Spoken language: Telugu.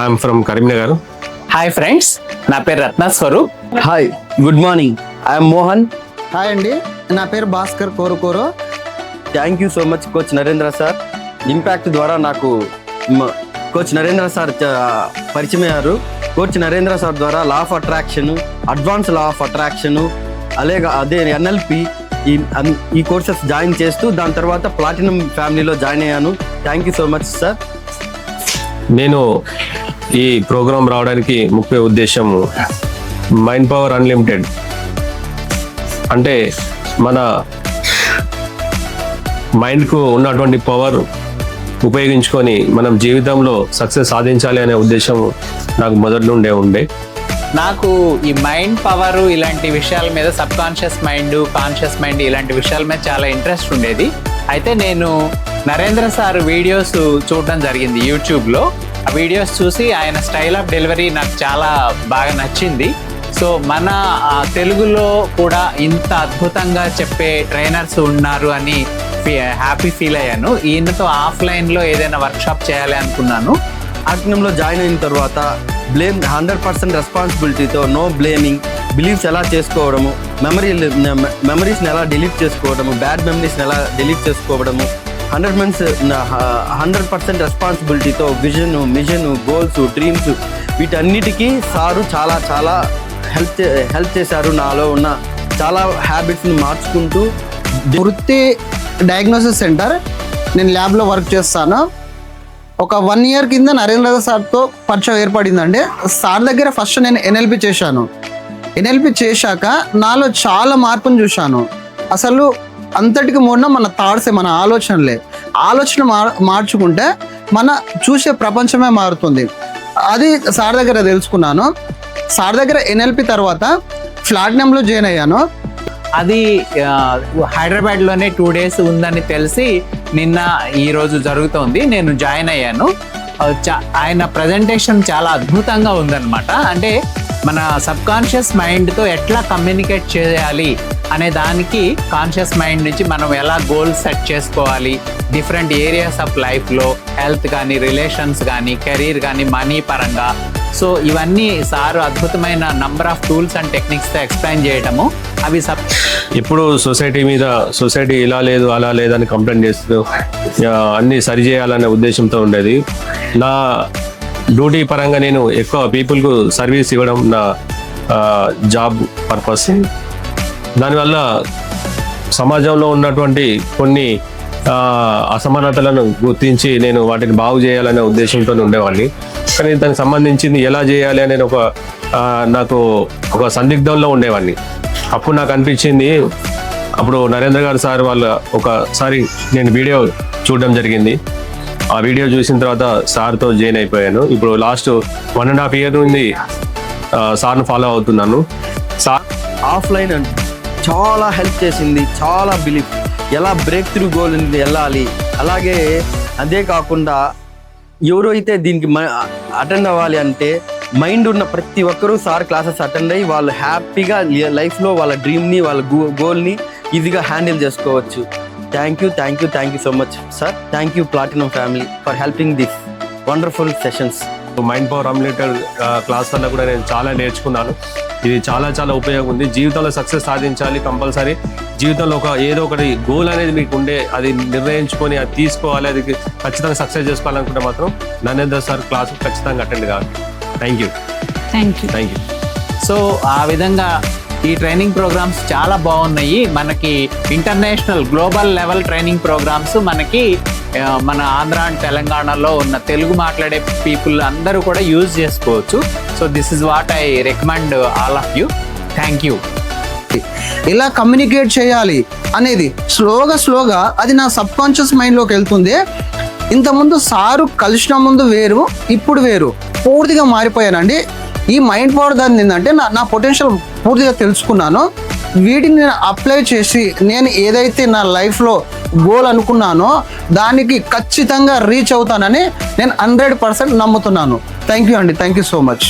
I'm from Karimnagar hi friends నా పేరు Ratna Swaroop. Hi good morning I'm Mohan hi అండి. నా పేరు భాస్కర్ కోరుకోరు thank you so much coach Narendra sir impact ద్వారా నాకు కోచ్ నరేంద్ర సార్ పరిచయం అయ్యారు. కోచ్ నరేంద్ర సార్ ద్వారా law of attraction advance law of attraction అలాగే అదే ఎన్ఎల్పి ఈ ఈ కోర్సెస్ జాయిన్ చేస్తూ దాని తర్వాత ప్లాటినం ఫ్యామిలీలో జాయిన్ అయ్యాను. Thank you so much sir నేను ఈ ప్రోగ్రాం రావడానికి ముఖ్య ఉద్దేశం మైండ్ పవర్ అన్లిమిటెడ్. అంటే మన మైండ్కు ఉన్నటువంటి పవర్ ఉపయోగించుకొని మనం జీవితంలో సక్సెస్ సాధించాలి అనే ఉద్దేశం నాకు మొదటి నుండే ఉండే. నాకు ఈ మైండ్ పవర్ ఇలాంటి విషయాల మీద subconscious mind conscious mind ఇలాంటి విషయాల మీద చాలా ఇంట్రెస్ట్ ఉండేది. అయితే నేను నరేంద్ర సార్ వీడియోస్ చూడడం జరిగింది యూట్యూబ్లో ఆ వీడియోస్ చూసి ఆయన స్టైల్ ఆఫ్ డెలివరీ నాకు చాలా బాగా నచ్చింది. సో మన తెలుగులో కూడా ఇంత అద్భుతంగా చెప్పే ట్రైనర్స్ ఉన్నారు అని హ్యాపీ ఫీల్ అయ్యాను. ఈయనతో ఆఫ్లైన్లో ఏదైనా వర్క్షాప్ చేయాలి అనుకున్నాను. ప్లాటినంలో జాయిన్ అయిన తర్వాత బ్లేమ్ హండ్రెడ్ పర్సెంట్ రెస్పాన్సిబిలిటీతో నో బ్లేమింగ్ బిలీఫ్స్ ఎలా చేసుకోవడము మెమరీ మెమరీస్ని ఎలా డిలీట్ చేసుకోవడము బ్యాడ్ మెమరీస్ని ఎలా డిలీట్ చేసుకోవడము హండ్రెడ్ మెన్స్ హండ్రెడ్ పర్సెంట్ రెస్పాన్సిబిలిటీతో విజన్ మిషన్ గోల్స్ డ్రీమ్స్ వీటన్నిటికీ సారు చాలా చాలా హెల్ప్ హెల్ప్ చేశారు నాలో ఉన్న చాలా హ్యాబిట్స్ని మార్చుకుంటూ వృత్తి డయాగ్నోసిస్ సెంటర్. నేను ల్యాబ్లో వర్క్ చేస్తాను. ఒక వన్ ఇయర్ కింద నరేంద్ర సార్తో పరిచయం ఏర్పడిందండి. సార్ దగ్గర ఫస్ట్ నేను ఎన్ఎల్పి చేశాను. ఎన్ఎల్పి చేశాక నాలో చాలా మార్పును చూశాను. అసలు అంతటికి మూడిన మన థాట్సే మన ఆలోచనలే. ఆలోచన మార్ మార్చుకుంటే మన చూసే ప్రపంచమే మారుతుంది. అది సార్ దగ్గర తెలుసుకున్నాను. సార్ దగ్గర ఎన్ఎల్పి తర్వాత ఫ్లాట్నంలో జాయిన్ అయ్యాను. అది హైదరాబాద్లోనే టూ డేస్ ఉందని తెలిసి నిన్న ఈరోజు జరుగుతోంది. నేను జాయిన్ అయ్యాను. చా- ఆయన ప్రజెంటేషన్ చాలా అద్భుతంగా ఉందన్నమాట. అంటే మన సబ్ కాన్షియస్ మైండ్తో ఎట్లా కమ్యూనికేట్ చేయాలి అనే దానికి కాన్షియస్ మైండ్ నుంచి మనం ఎలా గోల్స్ సెట్ చేసుకోవాలి? డిఫరెంట్ ఏరియాస్ ఆఫ్ లైఫ్లో హెల్త్ కానీ రిలేషన్స్ కానీ కెరీర్ కానీ మనీ పరంగా. సో ఇవన్నీ సార్ అద్భుతమైన నంబర్ ఆఫ్ టూల్స్ అండ్ టెక్నిక్స్తో ఎక్స్ప్లెయిన్ చేయడము అవి సబ్ ఎప్పుడు సొసైటీ మీద సొసైటీ ఇలా లేదు అలా లేదని కంప్లైంట్ చేస్తూ అన్నీ సరిచేయాలనే సరి చేయాలనే ఉద్దేశంతో ఉండేది. నా డ్యూటీ పరంగా నేను ఎక్కువ పీపుల్కు సర్వీస్ ఇవ్వడం నా జాబ్ పర్పస్. దానివల్ల సమాజంలో ఉన్నటువంటి కొన్ని అసమానతలను గుర్తించి నేను వాటిని బాగు చేయాలనే ఉద్దేశంతో ఉండేవాడిని. కానీ దానికి సంబంధించింది ఎలా చేయాలి అనేది ఒక నాకు ఒక సందిగ్ధంలో ఉండేవాడిని. అప్పుడు నాకు అనిపించింది అప్పుడు నరేంద్ర గారు సార్ వాళ్ళ ఒకసారి నేను వీడియో చూడడం జరిగింది. ఆ వీడియో చూసిన తర్వాత సార్తో జాయిన్ అయిపోయాను. ఇప్పుడు last one and half year నుండి సార్ను ఫాలో అవుతున్నాను. సార్ ఆఫ్లైన్ చాలా హెల్ప్ చేసింది చాలా బిలీఫ్. ఎలా బ్రేక్ త్రూ గోల్ వెళ్ళాలి అలాగే అదే కాకుండా ఎవరైతే దీనికి అటెండ్ అవ్వాలి అంటే మైండ్ ఉన్న ప్రతి ఒక్కరూ సార్ క్లాసెస్ అటెండ్ అయ్యి వాళ్ళు హ్యాపీగా లైఫ్లో వాళ్ళ డ్రీమ్ని వాళ్ళ గోల్ని ఈజీగా హ్యాండిల్ చేసుకోవచ్చు. Thank you thank you thank you so much sir thank you platinum family for helping this wonderful sessions mind power emulator class వల్ల కూడా నేను చాలా నేర్చుకున్నాను. ఇది చాలా చాలా ఉపయోగం ఉంది. జీవితంలో సక్సెస్ సాధించాలి కంపల్సరీ. జీవితంలో ఒక ఏదో ఒకటి గోల్ అనేది మీకు ఉండే అది నిర్ణయించుకొని అది తీసుకోవాలి అది ఖచ్చితంగా సక్సెస్ చేసుకోవాలనుకుంటే మాత్రం నరేంద్ర సార్ క్లాస్ ఖచ్చితంగా అటెండ్ కావాలి. Thank you thank you thank you so ఆ విధంగా ఈ ట్రైనింగ్ ప్రోగ్రామ్స్ చాలా బాగున్నాయి. మనకి international global level training programs మనకి మన ఆంధ్ర అండ్ తెలంగాణలో ఉన్న తెలుగు మాట్లాడే పీపుల్ అందరూ కూడా యూజ్ చేసుకోవచ్చు. So this is what I recommend all of you thank you ఎలా కమ్యూనికేట్ చేయాలి అనేది స్లోగా స్లోగా అది నా సబ్ కాన్షియస్ మైండ్లోకి వెళ్తుంది. ఇంతకుముందు సారు కలిసిన ముందు వేరు ఇప్పుడు వేరు. పూర్తిగా మారిపోయానండి. ఈ మైండ్ పవర్ దాన్ని ఏంటంటే నా నా పొటెన్షియల్ పూర్తిగా తెలుసుకున్నాను. వీటిని నేను అప్లై చేసి నేను ఏదైతే నా లైఫ్లో గోల్ అనుకున్నానో దానికి ఖచ్చితంగా రీచ్ అవుతానని నేను హండ్రెడ్ పర్సెంట్ నమ్ముతున్నాను. థ్యాంక్ యూ అండి. Thank you so much